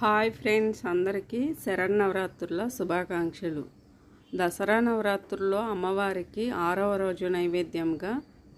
Hi friends అందరికీ శరన్నవరాత్రుల శుభాకాంక్షలు. దసరా నవరాత్రుల్లో అమ్మవారికి ఆరవ రోజు నైవేద్యంగా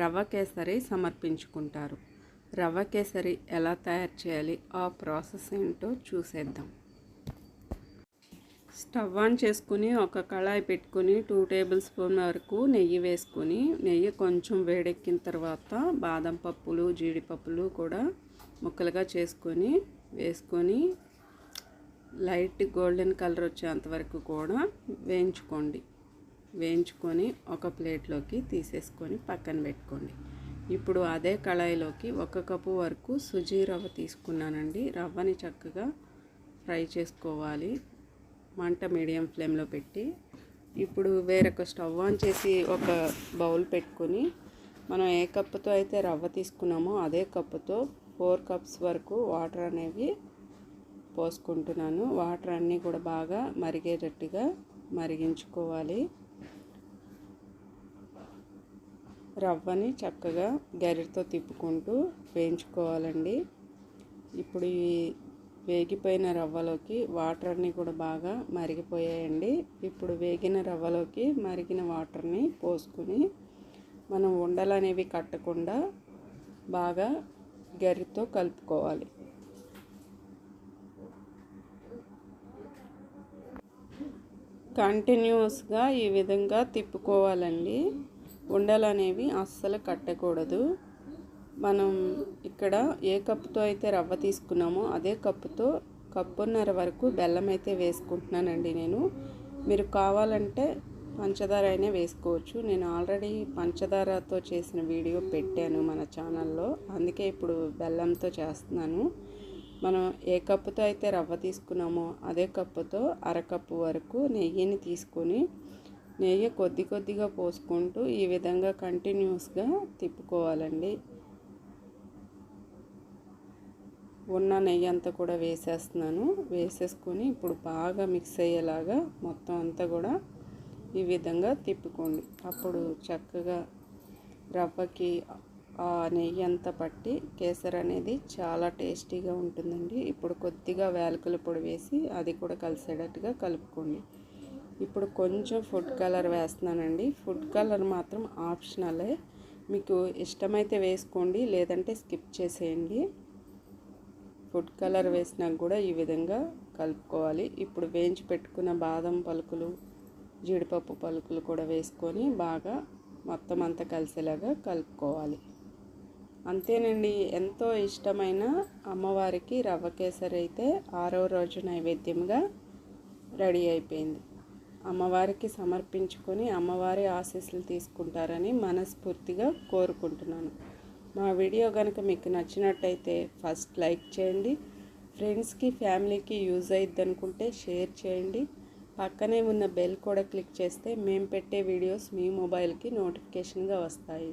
రవ్వ కేసరి సమర్పించుకుంటారు. రవ్వ కేసరి ఎలా తయారు చేయాలి ఆ ప్రాసెస్ ఏంటో చూసేద్దాం. స్టవ్ ఆన్ చేసుకుని ఒక కళాయి పెట్టుకుని టూ టేబుల్ స్పూన్ వరకు నెయ్యి వేసుకుని నెయ్యి కొంచెం వేడెక్కిన తర్వాత బాదం పప్పులు జీడిపప్పులు కూడా ముక్కలుగా చేసుకొని వేసుకొని లైట్ గోల్డెన్ కలర్ వచ్చేంత వరకు కూడా వేయించుకోండి. వేయించుకొని ఒక ప్లేట్లోకి తీసేసుకొని పక్కన పెట్టుకోండి. ఇప్పుడు అదే కళాయిలోకి ఒక కప్పు వరకు సుజీ రవ్వ తీసుకున్నానండి. రవ్వని చక్కగా ఫ్రై చేసుకోవాలి. మంట మీడియం ఫ్లేమ్లో పెట్టి ఇప్పుడు వేరొక స్టవ్ ఆన్ చేసి ఒక బౌల్ పెట్టుకొని మనం ఏ కప్పుతో అయితే రవ్వ తీసుకున్నామో అదే కప్పుతో ఫోర్ కప్స్ వరకు వాటర్ అనేవి పోసుకుంటున్నాను. వాటర్ అన్నీ కూడా బాగా మరిగేటట్టుగా మరిగించుకోవాలి. రవ్వని చక్కగా గరిటతో తిప్పుకుంటూ వేయించుకోవాలండి. ఇప్పుడు ఈ వేగిపోయిన రవ్వలోకి వాటర్ అన్నీ కూడా బాగా మరిగిపోయాయండి. ఇప్పుడు వేగిన రవ్వలోకి మరిగిన వాటర్ని పోసుకుని మనం ఉండలు అనేవి కట్టకుండా బాగా గరితో కలుపుకోవాలి. కంటిన్యూస్గా ఈ విధంగా తిప్పుకోవాలండి. ఉండలు అనేవి అస్సలు కట్టకూడదు. మనం ఇక్కడ ఏ కప్పుతో అయితే రవ్వ తీసుకున్నామో అదే కప్పుతో కప్పున్నర వరకు బెల్లం అయితే వేసుకుంటున్నానండి నేను. మీరు కావాలంటే పంచదార అయినా వేసుకోవచ్చు. నేను ఆల్రెడీ పంచదారతో చేసిన వీడియో పెట్టాను మన ఛానల్లో. అందుకే ఇప్పుడు బెల్లంతో చేస్తున్నాను. మనం ఏ కప్పుతో అయితే రవ్వ తీసుకున్నామో అదే కప్పుతో అరకప్పు వరకు నెయ్యిని తీసుకొని నెయ్యి కొద్ది కొద్దిగా పోసుకుంటూ ఈ విధంగా కంటిన్యూస్గా తిప్పుకోవాలండి. ఉన్న నెయ్యి అంతా కూడా వేసేస్తున్నాను. వేసేసుకొని ఇప్పుడు బాగా మిక్స్ అయ్యేలాగా మొత్తం అంతా కూడా ఈ విధంగా తిప్పుకోండి. అప్పుడు చక్కగా రవ్వకి నెయ్యి అంతా పట్టి కేసర్ అనేది చాలా టేస్టీగా ఉంటుందండి. ఇప్పుడు కొద్దిగా వేలకుల పొడి వేసి అది కూడా కలిసేటట్టుగా కలుపుకోండి. ఇప్పుడు కొంచెం ఫుడ్ కలర్ వేస్తున్నానండి. ఫుడ్ కలర్ మాత్రం ఆప్షనలే. మీకు ఇష్టమైతే వేసుకోండి లేదంటే స్కిప్ చేసేయండి. ఫుడ్ కలర్ వేసినా కూడా ఈ విధంగా కలుపుకోవాలి. ఇప్పుడు వేయించి పెట్టుకున్న బాదం పలుకులు జీడిపప్పు పలుకులు కూడా వేసుకొని బాగా మొత్తం అంతా కలిసేలాగా కలుపుకోవాలి. అంతేనండి ఎంతో ఇష్టమైన అమ్మవారికి రవ్వ కేసరి అయితే ఆరో రోజు నైవేద్యంగా రెడీ అయిపోయింది. అమ్మవారికి సమర్పించుకొని అమ్మవారి ఆశీస్సులు తీసుకుంటారని మనస్ఫూర్తిగా కోరుకుంటున్నాను. మా వీడియో కనుక మీకు నచ్చినట్టయితే ఫస్ట్ లైక్ చేయండి ఫ్రెండ్స్కి ఫ్యామిలీకి యూజ్ అయ్యిద్ది అనుకుంటే షేర్ చేయండి పక్కనే ఉన్న బెల్ కూడా క్లిక్ చేస్తే మేము పెట్టే వీడియోస్ మీ మొబైల్కి నోటిఫికేషన్గా వస్తాయి.